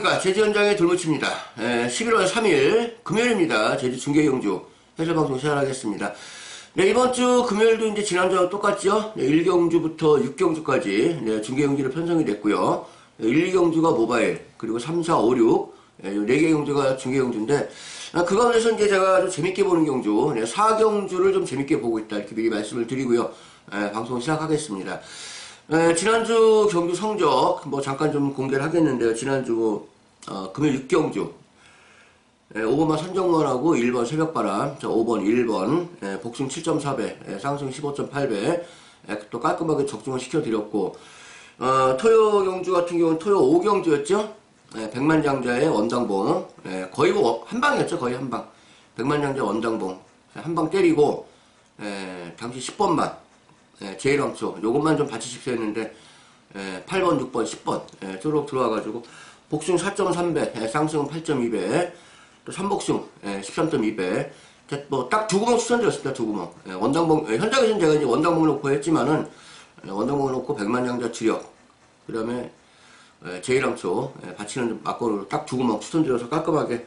안녕하십니까 제주 현장의 돌무치입니다. 에, 11월 3일 금요일입니다. 제주 중계경주 해설방송 시작하겠습니다. 네, 이번 주 금요일도 이제 지난주와 똑같죠? 네, 1경주부터 6경주까지 네, 중계경주로 편성이 됐고요. 네, 1, 2경주가 모바일, 그리고 3, 4, 5, 6, 네, 4개 경주가 중계경주인데, 아, 그 가운데서 이제 제가 좀 재밌게 보는 경주, 네, 4경주를 좀 재밌게 보고 있다. 이렇게 미리 말씀을 드리고요. 에, 방송 시작하겠습니다. 에, 지난주 경주 성적 뭐 잠깐 좀 공개를 하겠는데요. 지난주 어, 금요일 6경주. 에, 5번만 선정원하고 1번 새벽바람, 자, 5번 1번 에, 복숭 7.4배, 에, 상승 15.8배. 또 깔끔하게 적중을 시켜드렸고. 어, 토요 경주 같은 경우는 토요 5경주였죠. 에, 백만장자의 원당봉. 에, 거의 뭐 한방이었죠. 거의 한방. 백만장자 원당봉. 한 방 때리고 에, 당시 10번만 예, 제일 왕초 요것만 좀 받치십시오 했는데 예, 8번, 6번, 10번 예, 쪼록 들어와가지고 복숭 4.3배, 예, 상승 8.2배, 또 삼복숭 예, 13.2배 뭐딱 두 구멍 추천드렸습니다. 두 구멍 예, 원당봉 예, 현장에서는 제가 이제 원당봉 놓고 했지만은 예, 원당봉 놓고 백만장자 주력 그 다음에 예, 제일 왕초 예, 받치는 막걸리로 딱 두 구멍 추천드려서 깔끔하게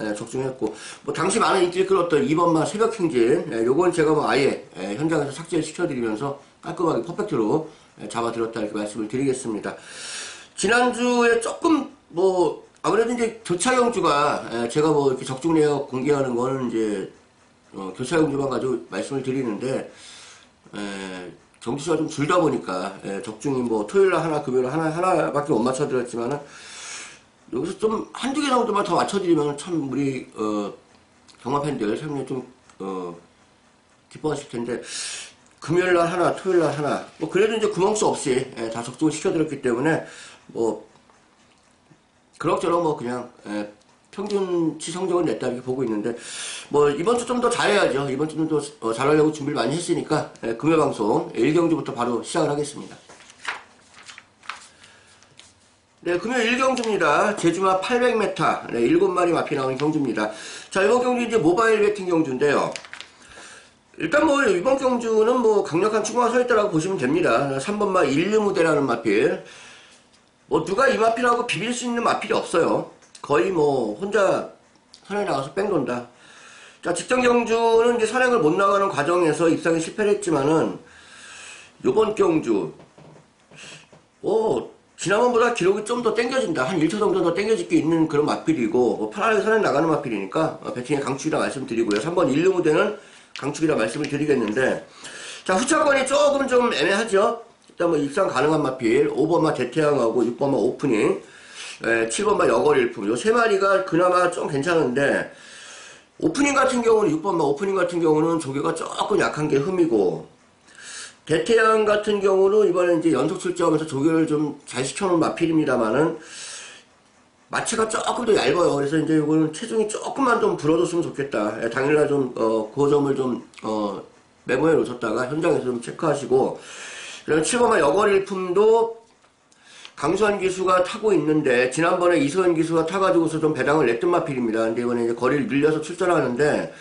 예, 적중했고 뭐 당시 많은 인기를 끌었던 2번만 새벽 행진 예, 요건 제가 뭐 아예 예, 현장에서 삭제를 시켜드리면서 깔끔하게 퍼펙트로 예, 잡아드렸다 이렇게 말씀을 드리겠습니다. 지난주에 조금 뭐 아무래도 이제 교차경주가 예, 제가 뭐 이렇게 적중 내역 공개하는 거는 이제 어, 교차경주만 가지고 말씀을 드리는데 예, 경주수가 좀 줄다 보니까 예, 적중이 뭐 토요일날 하나 금요일 하나 하나밖에 못 맞춰드렸지만은 여기서 좀 한두 개 정도만 더 맞춰드리면 참 우리 어, 경마 팬들 상당히 좀 어, 기뻐하실 텐데 금요일 날 하나, 토요일 날 하나 뭐 그래도 이제 구멍수 없이 예, 다 적중을 시켜드렸기 때문에 뭐 그럭저럭 뭐 그냥 예, 평균치 성적은 냈다 이렇게 보고 있는데 뭐 이번 주 좀 더 잘해야죠 이번 주는 더 어, 잘하려고 준비를 많이 했으니까 예, 금요 방송 1경주부터 바로 시작을 하겠습니다. 네, 금요일 1경주입니다. 제주마 800m, 네, 7마리 마피 나오는 경주입니다. 자, 이번 경주 이제 모바일 배팅 경주인데요. 일단 뭐, 이번 경주는 뭐, 강력한 추가가 서 있다라고 보시면 됩니다. 3번마 인류무대라는 마필. 뭐, 누가 이 마필하고 비빌 수 있는 마필이 없어요. 거의 뭐, 혼자 선에 나가서 뺑 돈다. 자, 직전 경주는 이제 선행을 못 나가는 과정에서 입상에 실패를 했지만은, 요번 경주, 뭐, 지난번보다 기록이 좀 더 땡겨진다. 한 1초 정도 더 땡겨질 게 있는 그런 마필이고, 뭐 편하게 선에 나가는 마필이니까, 어, 배팅의 강축이라 말씀드리고요. 3번 1루 무대는 강축이라 말씀을 드리겠는데, 자, 후차권이 조금 좀 애매하죠? 일단 뭐 입상 가능한 마필, 5번마 대태양하고 6번마 오프닝, 에, 7번마 여걸일품, 요 세 마리가 그나마 좀 괜찮은데, 오프닝 같은 경우는 6번마 오프닝 같은 경우는 조개가 조금 약한 게 흠이고, 대태양 같은 경우는 이번에 이제 연속 출제하면서 조교를 좀 잘 시켜놓은 마필입니다만은 마체가 조금 더 얇아요. 그래서 이제 이거는 체중이 조금만 좀 불어줬으면 좋겠다. 예, 당일날 좀, 어, 그 점을 좀, 어, 메모해 놓으셨다가 현장에서 좀 체크하시고, 그다음에 7번만 여거리품도 강수환 기수가 타고 있는데, 지난번에 이소연 기수가 타가지고서 좀 배당을 냈던 마필입니다. 근데 이번에 이제 거리를 늘려서 출전하는데,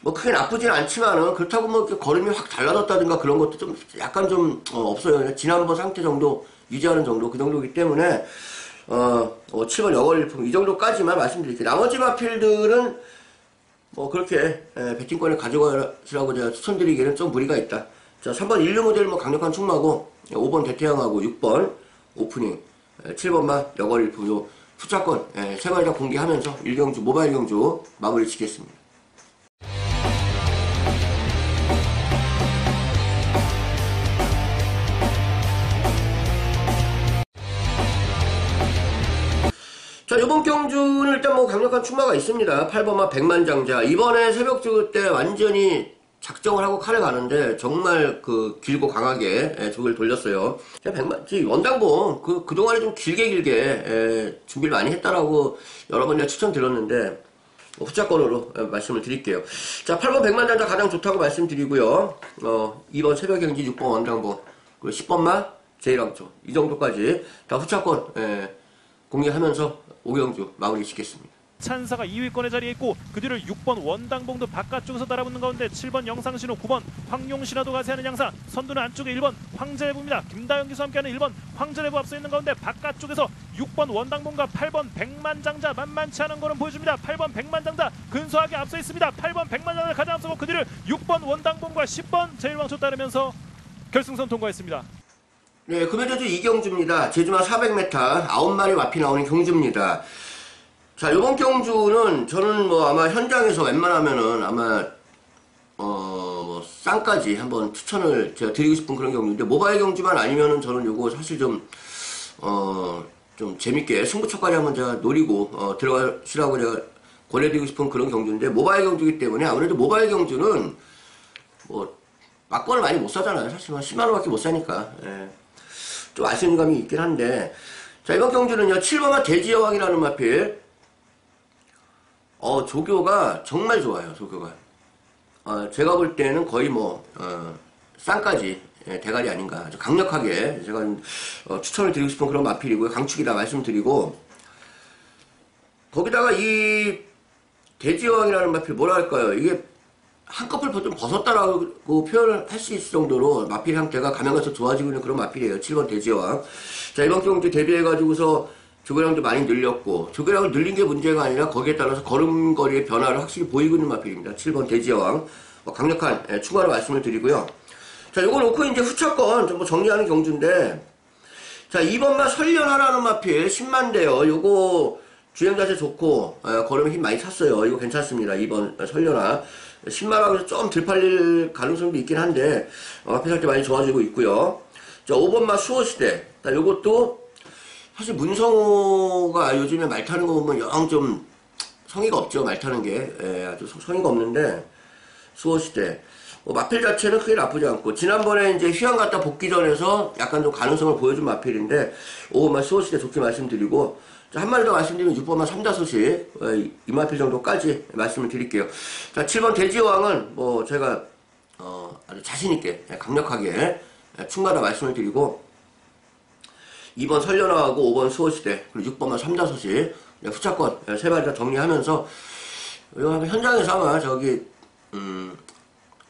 뭐 크게 나쁘진 않지만은 그렇다고 뭐 걸음이 확 달라졌다든가 그런 것도 좀 약간 좀 어, 없어요. 지난번 상태 정도 유지하는 정도 그 정도이기 때문에 어, 어 7번 여걸일품 이 정도까지만 말씀드릴게요. 나머지 마필들은 뭐 그렇게 에, 배팅권을 가져가시라고 제가 추천드리기에는 좀 무리가 있다. 자 3번 인류 모델 뭐 강력한 충마고 5번 대태양하고 6번 오프닝 7번만 여걸일품 요 숫자권 세 마리 다 공개하면서 일경주 모바일 경주 마무리 짓겠습니다. 자, 요번 경주는 일단 뭐 강력한 충마가 있습니다. 8번마 백만장자. 이번에 새벽주 때 완전히 작정을 하고 칼을 가는데 정말 그 길고 강하게 예, 조기를 돌렸어요. 백만, 원당봉 그, 그동안에 좀 길게 길게 예, 준비를 많이 했다라고 여러 번 제가 추천드렸는데 뭐 후자권으로 예, 말씀을 드릴게요. 자, 8번 백만장자 가장 좋다고 말씀드리고요. 어, 2번 새벽경지 6번 원당봉 그리고 10번마 제일왕초 이 정도까지 다 후차권 예, 공개하면서 오경주 마무리 짓겠습니다. 찬사가 2위권의 자리에 있고 그 뒤를 6번 원당봉도 바깥쪽에서 따라붙는 가운데 7번 영상신호 9번 황용신화도 가세하는 양사 선두는 안쪽에 1번 황제레부입니다. 김다영 기수와 함께하는 1번 황제레부 앞서 있는 가운데 바깥쪽에서 6번 원당봉과 8번 백만장자 만만치 않은 거는 보여줍니다. 8번 백만장자 근소하게 앞서 있습니다. 8번 백만장자 가장 앞서고 그 뒤를 6번 원당봉과 10번 제일왕초 따르면서 결승선 통과했습니다. 네, 금요제주 이경주입니다. 제주마 400m 9마리 마피 나오는 경주입니다. 자, 이번 경주는 저는 뭐 아마 현장에서 웬만하면은 아마 어, 뭐 쌍까지 한번 추천을 제가 드리고 싶은 그런 경주인데 모바일 경주만 아니면은 저는 요거 사실 좀 어, 좀 재밌게 승부처까지 한번 제가 노리고 어, 들어가시라고 제가 권해드리고 싶은 그런 경주인데 모바일 경주이기 때문에 아무래도 모바일 경주는 뭐 막권을 많이 못 사잖아요. 사실 한 10만 원 밖에 못 사니까. 예. 좀 아쉬운 감이 있긴 한데 자 이번 경주는요 7번마 대지여왕이라는 마필. 어 조교가 정말 좋아요 조교가. 어, 제가 볼 때는 거의 뭐 어, 쌍까지 예, 대가리 아닌가. 아주 강력하게 제가 어, 추천을 드리고 싶은 그런 마필이고요. 강축이다 말씀드리고. 거기다가 이 대지여왕이라는 마필 뭐라 할까요? 이게 한꺼풀 좀 벗었다라고 표현을 할 수 있을 정도로 마필 형태가 가면가서 좋아지고 있는 그런 마필이에요. 7번 대지왕. 자, 이번 경주 데뷔해가지고서 조교량도 많이 늘렸고, 조교량을 늘린 게 문제가 아니라 거기에 따라서 걸음걸이의 변화를 확실히 보이고 있는 마필입니다. 7번 대지왕. 뭐 강력한 예, 추가로 말씀을 드리고요. 자, 요거 놓고 이제 후차권 좀뭐 정리하는 경주인데, 자, 2번마 설련하라는 마필 10만 대요. 요거 주행 자세 좋고, 예, 걸음에 힘 많이 찼어요. 이거 괜찮습니다. 2번 설련하. 10만원에서 좀 들팔릴 가능성도 있긴 한데 어, 앞에 살때 많이 좋아지고 있고요. 자 5번마 수호시대. 자, 요것도 사실 문성호가 요즘에 말 타는 거 보면 영 좀 성의가 없죠 말 타는 게. 예, 아주 성의가 없는데 수호시대. 뭐 마필 자체는 크게 나쁘지 않고 지난번에 이제 휴양 갔다 복귀 전에서 약간 좀 가능성을 보여준 마필인데 5번마 수호시대 좋게 말씀드리고 한 마리 더 말씀드리면 6번만 3다섯이 이마필 정도까지 말씀을 드릴게요. 자, 7번 돼지왕은 뭐 제가 어, 아주 자신있게 강력하게 충분하다 말씀을 드리고 2번 설련화하고 5번 수호시대 그리고 6번만 3다섯이 후차권 세 마리 다 정리하면서 현장에서 아마 저기 음,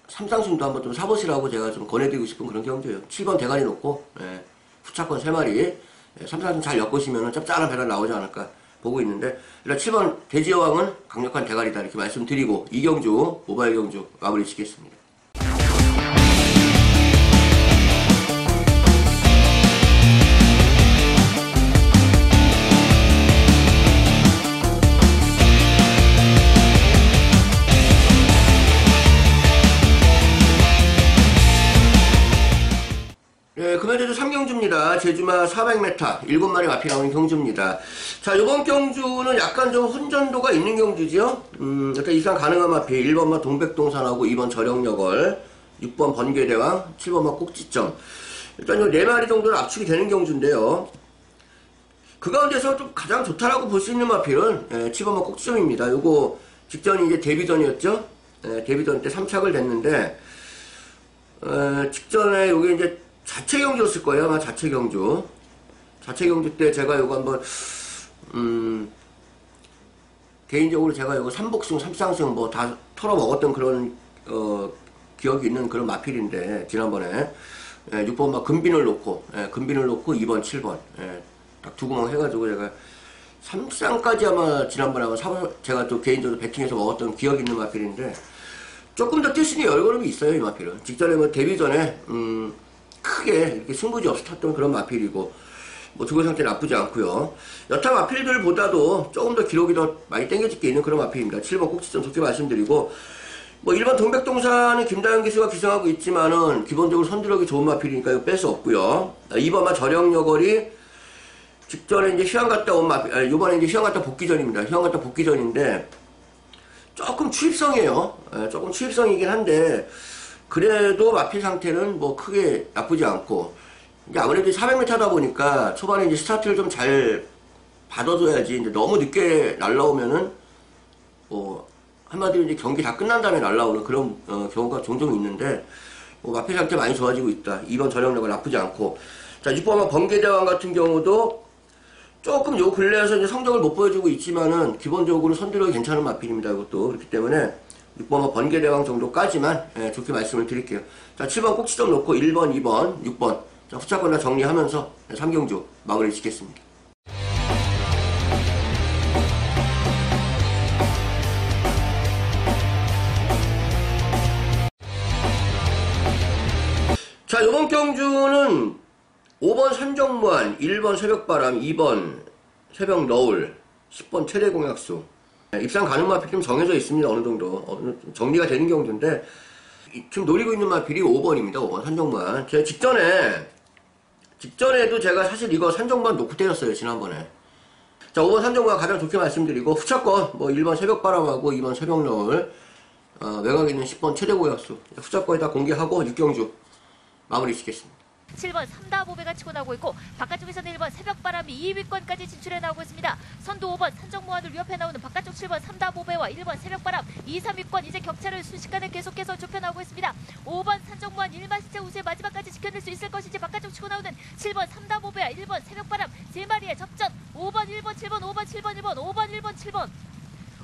삼상승도 한번 좀 사보시라고 제가 좀 권해드리고 싶은 그런 경주예요. 7번 대가리 놓고 예, 후차권 세 마리 예, 삼삼 잘 엮으시면 짭짤한 배가 나오지 않을까 보고 있는데 일단 7번 돼지여왕은 강력한 대가리다 이렇게 말씀드리고 이경주 모바일 경주 마무리 짓겠습니다. 경주입니다. 제주마 400m, 7마리 마피 나오는 경주입니다. 자, 이번 경주는 약간 좀 혼전도가 있는 경주지요? 음, 일단 이상 가능한 마피, 1번마 동백동산하고 2번 저령여걸, 6번 번개대왕, 7번마 꼭지점. 일단 요 4마리 정도는 압축이 되는 경주인데요. 그 가운데서 좀 가장 좋다라고 볼 수 있는 마필은 예, 7번마 꼭지점입니다. 요거 직전이 이제 데뷔전이었죠? 예, 데뷔전 때 3착을 됐는데, 어, 직전에 요게 이제 자체 경주였을 거예요. 아마 자체 경주. 자체 경주 때 제가 이거 한번, 음, 개인적으로 제가 이거 3복승, 3상승 뭐다 털어 먹었던 그런, 어, 기억이 있는 그런 마필인데, 지난번에. 예, 6번 막 금빈을 놓고, 예, 금빈을 놓고 2번, 7번. 예, 딱두 구멍 해가지고 제가 3상까지 아마 지난번에 아마 3, 제가 또 개인적으로 배팅해서 먹었던 기억이 있는 마필인데, 조금 더 뛸 수 있는 열걸음이 있어요, 이 마필은. 직전에 뭐 데뷔 전에, 음, 크게 승부지 없이 탔던 그런 마필이고 뭐 주거 상태 나쁘지 않고요. 여타 마필들보다도 조금 더 기록이 더 많이 땡겨질 게 있는 그런 마필입니다. 7번 꼭지점 좋게 말씀드리고 뭐 1번 동백동산은 김다현 기수가 기승하고 있지만은 기본적으로 선두력이 좋은 마필이니까 이거 뺄 수 없고요. 2번만 저령여걸이 직전에 이제 휴양 갔다 온 마필, 아니, 요번에 이제 휴양 갔다 복귀 전입니다. 휴양 갔다 복귀 전인데 조금 추입성이에요. 예, 조금 추입성이긴 한데 그래도 마필 상태는 뭐 크게 나쁘지 않고 이제 아무래도 400m다 보니까 초반에 이제 스타트를 좀 잘 받아줘야지 이제 너무 늦게 날라오면은 뭐 한마디로 이제 경기 다 끝난 다음에 날라오는 그런 어, 경우가 종종 있는데 뭐 마필 상태 많이 좋아지고 있다. 2번 전력력은 나쁘지 않고 자 6번 번개대왕 같은 경우도 조금 요 근래에서 이제 성적을 못 보여주고 있지만은 기본적으로 선두력이 괜찮은 마필입니다. 이것도 그렇기 때문에 6번 번개대왕 정도까지만 예, 좋게 말씀을 드릴게요. 자 7번 꼭지점 놓고 1번, 2번, 6번 자 후차권 다 정리하면서 3경주 마무리 짓겠습니다. 자, 이번 경주는 5번 산정무한, 1번 새벽바람, 2번 새벽 너울, 10번 최대 공약수. 네, 입상 가는 마필이 좀 정해져 있습니다. 어느 정도. 어느 좀 정리가 되는 경주인데, 이- 지금 노리고 있는 마필이 5번입니다. 5번 산정무한. 제가 직전에, 직전에도 제가 사실 이거 산정무한 놓고 때렸어요. 지난번에. 자, 5번 산정무한 가장 좋게 말씀드리고, 후차권, 뭐 1번 새벽바람하고 2번 새벽 너울, 어, 외곽에 있는 10번 최대 공약수. 후차권에 다 공개하고 6경주 마무리 짓겠습니다. 7번 삼다보배가 치고 나오고 있고 바깥쪽에서는 1번 새벽바람이 2위권까지 진출해 나오고 있습니다. 선두 5번 산정무한을 위협해 나오는 바깥쪽 7번 삼다보배와 1번 새벽바람 2, 3위권 이제 격차를 순식간에 계속해서 좁혀 나오고 있습니다. 5번 산정무한 1만 시체 우수의 마지막까지 지켜낼 수 있을 것인지 바깥쪽 치고 나오는 7번 삼다보배와 1번 새벽바람 세 마리의 접전 5번 1번 7번 5번 7번 1번 5번 1번 7번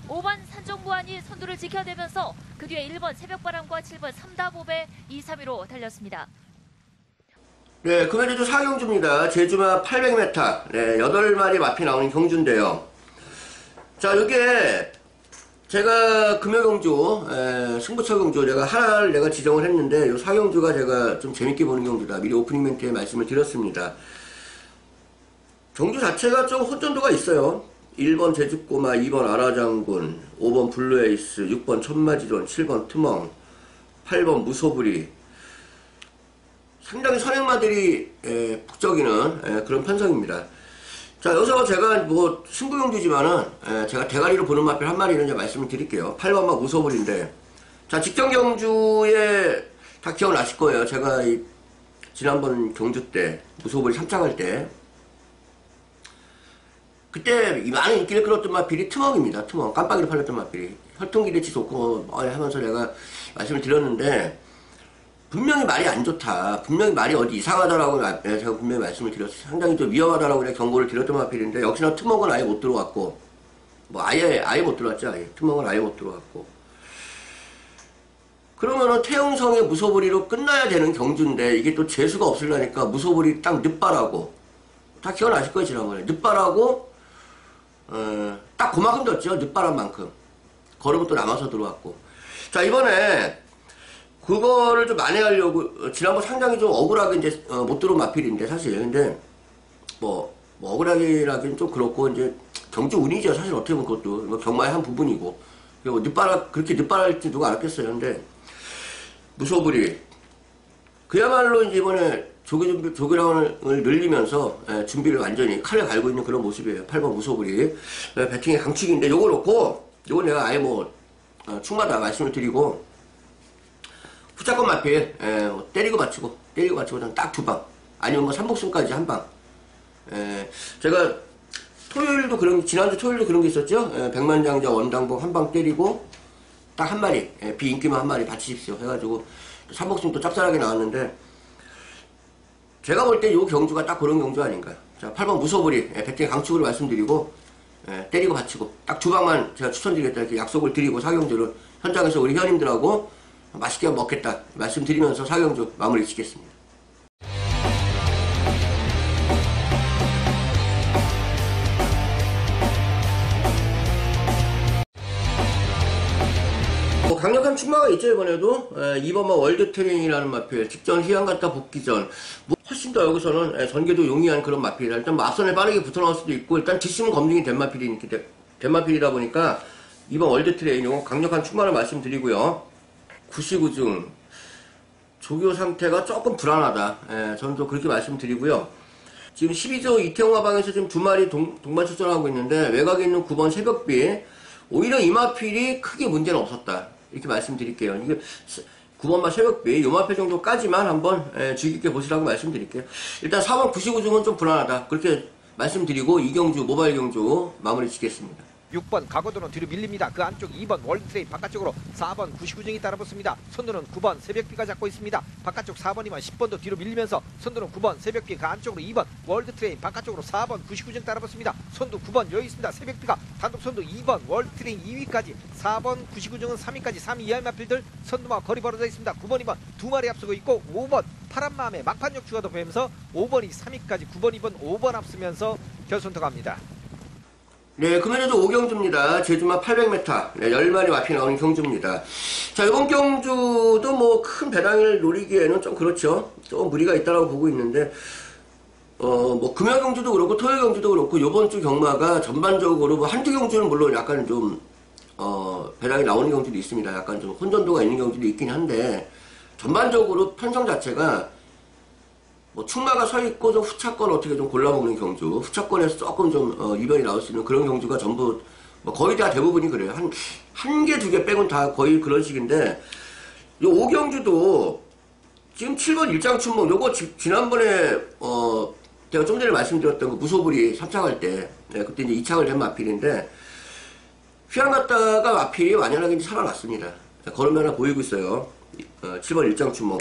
5번 산정무한이 선두를 지켜내면서 그 뒤에 1번 새벽바람과 7번 삼다보배 2, 3위로 달렸습니다. 네, 금요일도 4경주입니다. 제주마 800m. 네, 8마리 마피 나오는 경주인데요. 자, 이게 제가 금요경주, 에, 승부처 경주 내가 하나를 내가 지정을 했는데 요 4경주가 제가 좀 재밌게 보는 경주다. 미리 오프닝 멘트에 말씀을 드렸습니다. 경주 자체가 좀 혼전도가 있어요. 1번 제주꼬마, 2번 아라장군, 5번 블루에이스, 6번 천마지론, 7번 트멍, 8번 무소불이, 상당히 선행마들이 에, 북적이는 에, 그런 편성입니다. 자 여기서 제가 뭐 승부용주지만은 에, 제가 대가리로 보는 마필 한 마리는 이제 말씀을 드릴게요. 8번마 무서불인데 자 직전 경주에 다 기억나실 거예요. 제가 이 지난번 경주 때 무소불 3장할 때 그때 이 많은 인기를 끌었던 마필이 트먹입니다. 트먹 깜빡이로 팔렸던 마필이 혈통기대치 좋고 뭐 하면서 내가 말씀을 드렸는데 분명히 말이 안 좋다. 분명히 말이 어디 이상하다라고 마- 예, 제가 분명히 말씀을 드렸어요. 상당히 좀 위험하다라고 그냥 경고를 드렸던 마필인데 역시나 트먹은 아예 못 들어왔고 뭐 아예 아예 못 들어왔죠. 아예. 트먹은 아예 못 들어왔고. 그러면은 태웅성의 무소불이로 끝나야 되는 경주인데 이게 또 재수가 없으려니까 무소불이 딱 늦바라고. 다 기억나실 거예요 지난번에. 늦바라고 어, 딱 그만큼 졌죠. 늦바란 만큼. 걸음은 또 남아서 들어왔고. 자 이번에 그거를 좀 만회하려고 어, 지난번 상당히 좀 억울하게 이제 어, 못 들어온 마필인데 사실. 근데 뭐, 뭐 억울하기라기는 좀 그렇고 이제 경주 운이죠. 사실 어떻게 보면 그것도. 뭐 경마의 한 부분이고. 그리고 늦바라 그렇게 늦바랄 줄 누가 알았겠어요. 근데 무소불이 그야말로 이제 이번에 조기 준비 조기랑을 늘리면서 예, 준비를 완전히 칼을 갈고 있는 그런 모습이에요. 8번 무소불이 예, 배팅의 강축인데 요거 놓고 요거 내가 아예 뭐 어, 충마다 말씀을 드리고 후차권 마필 에, 뭐 때리고 맞추고 때리고 맞추고 딱 두 방. 아니면 뭐 삼복승까지 한방. 제가 토요일도 그런 지난주 토요일도 그런 게 있었죠? 에, 백만장자 원당봉 한방 때리고 딱 한 마리 에, 비인기만 한 마리 받치십시오. 해가지고 삼복승 또 짭짤하게 나왔는데 제가 볼 때 요 경주가 딱 그런 경주 아닌가 자 8번 무소불이 에, 백대 강축으로 말씀드리고 에, 때리고 받치고 딱 두 방만 제가 추천드리겠다 이렇게 약속을 드리고 사경주를 현장에서 우리 회원님들하고 맛있게 먹겠다 말씀드리면서 사경주 마무리 짓겠습니다. 뭐 강력한 충마가 있죠 이번에도. 에, 이번만 월드 트레이닝이라는 마필 직전 휴양 갔다 복귀 전. 뭐, 훨씬 더 여기서는 에, 전개도 용이한 그런 마필이라 일단 뭐 앞선에 빠르게 붙어 나올 수도 있고 일단 뒷심은 검증이 된 마필이니까 된 마필이다 보니까 이번 월드 트레이닝 강력한 충마를 말씀드리고요 99중 조교 상태가 조금 불안하다. 에, 저는 또 그렇게 말씀드리고요. 지금 12조 이태용 화방에서 지금 두 마리 동, 동반 출전하고 있는데 외곽에 있는 9번 새벽비 오히려 이마필이 크게 문제는 없었다. 이렇게 말씀드릴게요. 이게 9번마 새벽비 요마필 정도까지만 한번 에, 주의 깊게 보시라고 말씀드릴게요. 일단 4번 99중은 좀 불안하다. 그렇게 말씀드리고 이경주 모바일 경주 마무리 짓겠습니다 6번 가고도는 뒤로 밀립니다. 그 안쪽 2번 월드트레인 바깥쪽으로 4번 구시구증이 따라붙습니다. 선두는 9번 새벽비가 잡고 있습니다. 바깥쪽 4번이면 10번도 뒤로 밀리면서 선두는 9번 새벽비 그 안쪽으로 2번 월드트레인 바깥쪽으로 4번 구시구증 따라붙습니다. 선두 9번 여기 있습니다. 새벽비가 단독 선두 2번 월드트레인 2위까지 4번 구시구증은 3위까지 3위 이하의 마필들 선두와 거리 벌어져 있습니다. 9번 2번 두 마리 앞서고 있고 5번 파란 마음에 막판 역추가 덮으면서 5번이 3위까지 9번 2번 5번 앞서면서 결선 들어갑니다. 네, 금연에도 5경주입니다. 제주마 800m. 네, 10마리 마피 나오는 경주입니다. 자, 이번 경주도 뭐 큰 배당을 노리기에는 좀 그렇죠. 좀 무리가 있다고 보고 있는데, 어, 뭐, 금요 경주도 그렇고, 토요 경주도 그렇고, 요번 주 경마가 전반적으로 뭐 한두 경주는 물론 약간 좀, 어, 배당이 나오는 경주도 있습니다. 약간 좀 혼전도가 있는 경주도 있긴 한데, 전반적으로 편성 자체가 뭐 충마가 서 있고 좀 후차권 어떻게 좀 골라먹는 경주, 후차권에서 조금 좀 어, 이변이 나올 수 있는 그런 경주가 전부 뭐 거의 다 대부분이 그래요. 한 한 개 두개 빼곤 다 거의 그런 식인데 요 오경주도 지금 7번 일장춘몽 요거 지, 지난번에 어 제가 좀 전에 말씀드렸던 그 무소불이 3착할 때 네, 그때 이제 2착을 된 마필인데 휘양 갔다가 마필이 완연하게 살아났습니다. 걸으면 하나 보이고 있어요. 어, 7번 일장춘몽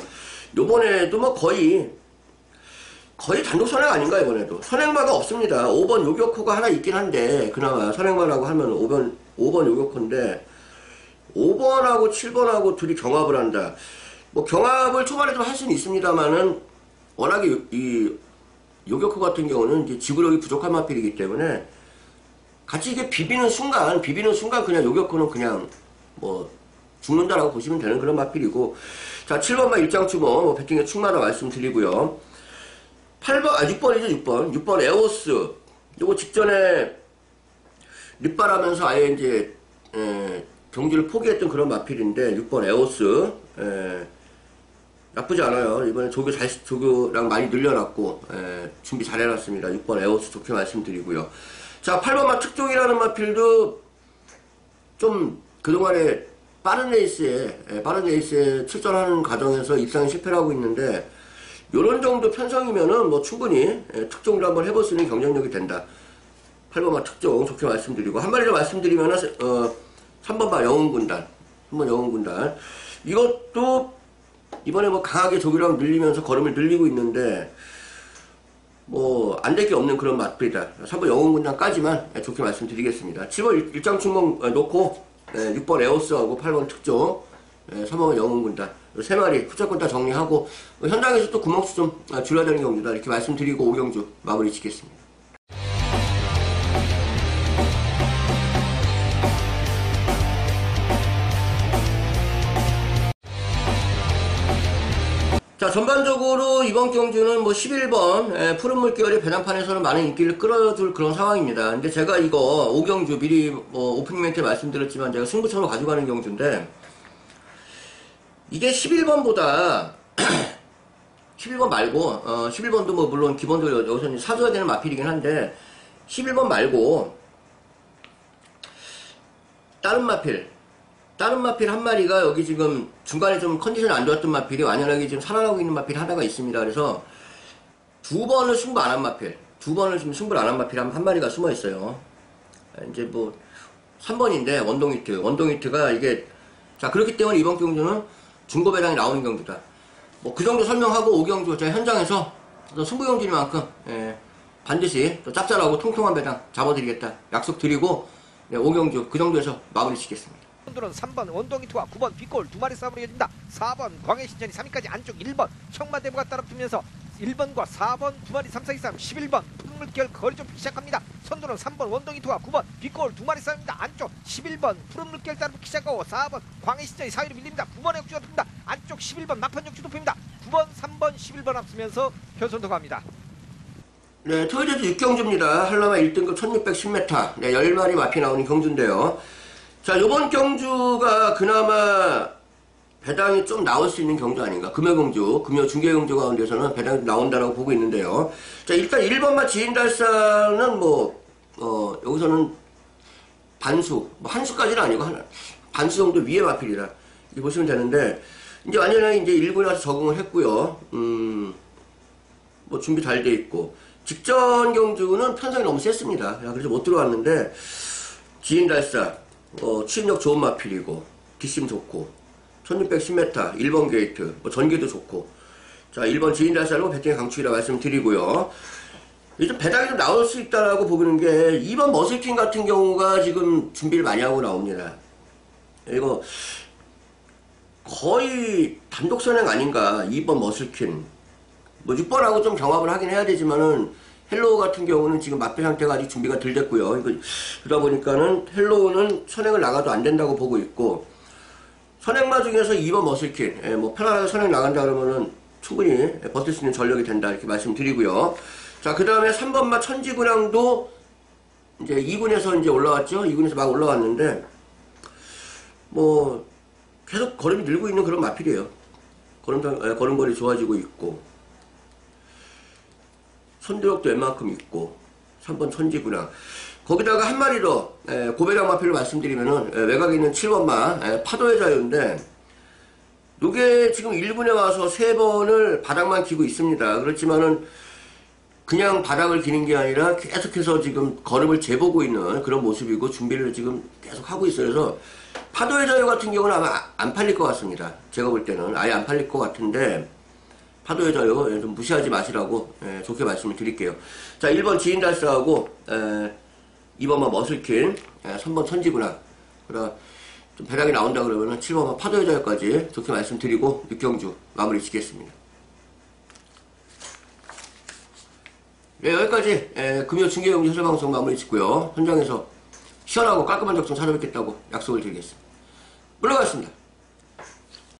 요번에도 뭐 거의 거의 단독 선행 아닌가 이번에도? 선행마가 없습니다. 5번 요격호가 하나 있긴 한데 그나마 선행마라고 하면 5번 5번 요격호인데 5번하고 7번하고 둘이 경합을 한다. 뭐 경합을 초반에 좀 할 수는 있습니다만은 워낙에 요- 이 요격호 같은 경우는 이제 지구력이 부족한 마필이기 때문에 같이 이게 비비는 순간 비비는 순간 그냥 요격호는 그냥 뭐 죽는다라고 보시면 되는 그런 마필이고 자 7번마 일장추모 뭐 백경의 충마다 말씀드리고요 8번, 아, 6번이죠, 6번. 6번 에오스. 요거 직전에 립발하면서 아예 이제, 에, 경기를 포기했던 그런 마필인데, 6번 에오스. 에, 나쁘지 않아요. 이번에 조교 잘, 조교랑 많이 늘려놨고, 에, 준비 잘 해놨습니다. 6번 에오스 좋게 말씀드리고요. 자, 8번마 특종이라는 마필도 좀 그동안에 빠른 레이스에, 에, 빠른 레이스에 출전하는 과정에서 입상에 실패를 하고 있는데, 요런 정도 편성이면은 뭐 충분히 예, 특종도 한번 해볼 수 있는 경쟁력이 된다. 8번마 특종 좋게 말씀드리고 한 마리 더 말씀드리면은 어 3번마 영웅군단 3번 영웅군단 이것도 이번에 뭐 강하게 조기랑 늘리면서 걸음을 늘리고 있는데 뭐 안 될 게 없는 그런 맛들이다. 3번 영웅군단까지만 예, 좋게 말씀드리겠습니다. 7번 일장 충봉 어, 놓고 예, 6번 에오스하고 8번 특종 예, 3번 영웅군단 세 마리 후차권 다 정리하고 어, 현장에서 또 구멍수 좀 아, 줄여야 되는 경주다 이렇게 말씀드리고 오경주 마무리 짓겠습니다. 자, 전반적으로 이번 경주는 뭐 11번 에, 푸른 물결의 배낭판에서는 많은 인기를 끌어줄 그런 상황입니다. 근데 제가 이거 오경주 미리 뭐 오프닝 멘트에 말씀드렸지만 제가 승부처로 가져가는 경주인데 이게 11번보다 11번 말고 어 11번도 뭐 물론 기본적으로 여기서는 사줘야 되는 마필이긴 한데 11번 말고 다른 마필 다른 마필 한 마리가 여기 지금 중간에 좀 컨디션이 안 좋았던 마필이 완연하게 지금 살아나고 있는 마필 하나가 있습니다. 그래서 두 번을 승부 안 한 마필, 두 번을 지금 승부를 안 한 마필 한, 한 마리가 숨어 있어요. 이제 뭐 3번인데 원동 히트, 원동 히트가 이게 자 그렇기 때문에 이번 경주는 중고 배당이 나오는 경주다. 뭐 그 정도 설명하고 오경주 제가 현장에서 또 승부 경주니만큼 예, 반드시 또 짭짤하고 통통한 배당 잡아드리겠다 약속 드리고 예, 오경주 그 정도에서 마무리 짓겠습니다. 선두는 3번 원동이투와 9번 비골 두 마리 싸움으로 이어집니다. 4번 광해신전이 3위까지 안쪽 1번 청마대부가 따라 붙으면서 1번과 4번 두 마리 3, 4, 2, 3 11번 푸른물결 거리 좁히기 시작합니다. 선두는 3번 원동이투와 9번 비골 두 마리 싸움입니다. 안쪽 11번 푸른물결 따라붙기 시작하고 4번 광해신전이 4위로 밀립니다. 9번의 역주가 듭니다. 안쪽 11번 막판 역주 높입니다. 9번 3번 11번 앞서면서 결선 도가합니다. 네, 토요일에도 6경주입니다. 한라마 1등급 1610m. 네, 10마리 마피 나오는 경주인데요. 자, 요번 경주가 그나마 배당이 좀 나올 수 있는 경주 아닌가. 금요경주, 금요 중계경주 가운데서는 배당이 나온다라고 보고 있는데요. 자, 일단 1번마 지인달사는 뭐, 어, 여기서는 반수, 뭐 한 수까지는 아니고 하나, 반수 정도 위에 마필이라. 이렇게 보시면 되는데, 이제 완전히 이제 1군에 와서 적응을 했고요. 음, 뭐 준비 잘 돼 있고 직전 경주는 편성이 너무 셌습니다. 야, 그래서 못 들어왔는데 지인달사, 어, 추진력 좋은 마필이고, 뒷심 좋고, 1610m, 1번 게이트, 뭐 전기도 좋고, 자, 1번 지인달사로 배팅의 강추이라 말씀드리고요. 이좀 배당이 좀 나올 수 있다라고 보는 게 2번 머슬킹 같은 경우가 지금 준비를 많이 하고 나옵니다. 이거 거의 단독 선행 아닌가 2번 머슬킨 뭐 6번하고 좀 경합을 하긴 해야 되지만은 헬로우 같은 경우는 지금 맞배 상태가 아직 준비가 덜 됐고요. 이거 그러다 보니까는 헬로우는 선행을 나가도 안 된다고 보고 있고 선행마 중에서 2번 머슬킨 예, 뭐 편안하게 선행 나간다 그러면은 충분히 버틸 수 있는 전력이 된다 이렇게 말씀드리고요. 자, 그 다음에 3번마 천지군항도 이제 2군에서 이제 올라왔죠. 2군에서 막 올라왔는데, 뭐, 계속 걸음이 늘고 있는 그런 마필이에요. 걸음, 걸음걸이 좋아지고 있고, 손드력도 웬만큼 있고, 3번 천지군항. 거기다가 한 마리 더, 에, 고배량 마필을 말씀드리면은, 에, 외곽에 있는 7번마, 에, 파도의 자유인데, 요게 지금 1군에 와서 3번을 바닥만 기고 있습니다. 그렇지만은, 그냥 바닥을 기는 게 아니라 계속해서 지금 걸음을 재보고 있는 그런 모습이고 준비를 지금 계속 하고 있어요. 그래서 파도의 자유 같은 경우는 아마 안 팔릴 것 같습니다. 제가 볼 때는 아예 안 팔릴 것 같은데 파도의 자유 예, 좀 무시하지 마시라고 예, 좋게 말씀을 드릴게요. 자 1번 지인 달스하고 2번만 머슬킨 3번 천지구나. 좀 배당이 나온다 그러면은 7번만 파도의 자유까지 좋게 말씀드리고 6경주 마무리 짓겠습니다. 네, 여기까지 에, 금요 중계경기 해설방송 마무리 짓고요. 현장에서 시원하고 깔끔한 적성 찾아뵙겠다고 약속을 드리겠습니다. 물러가겠습니다.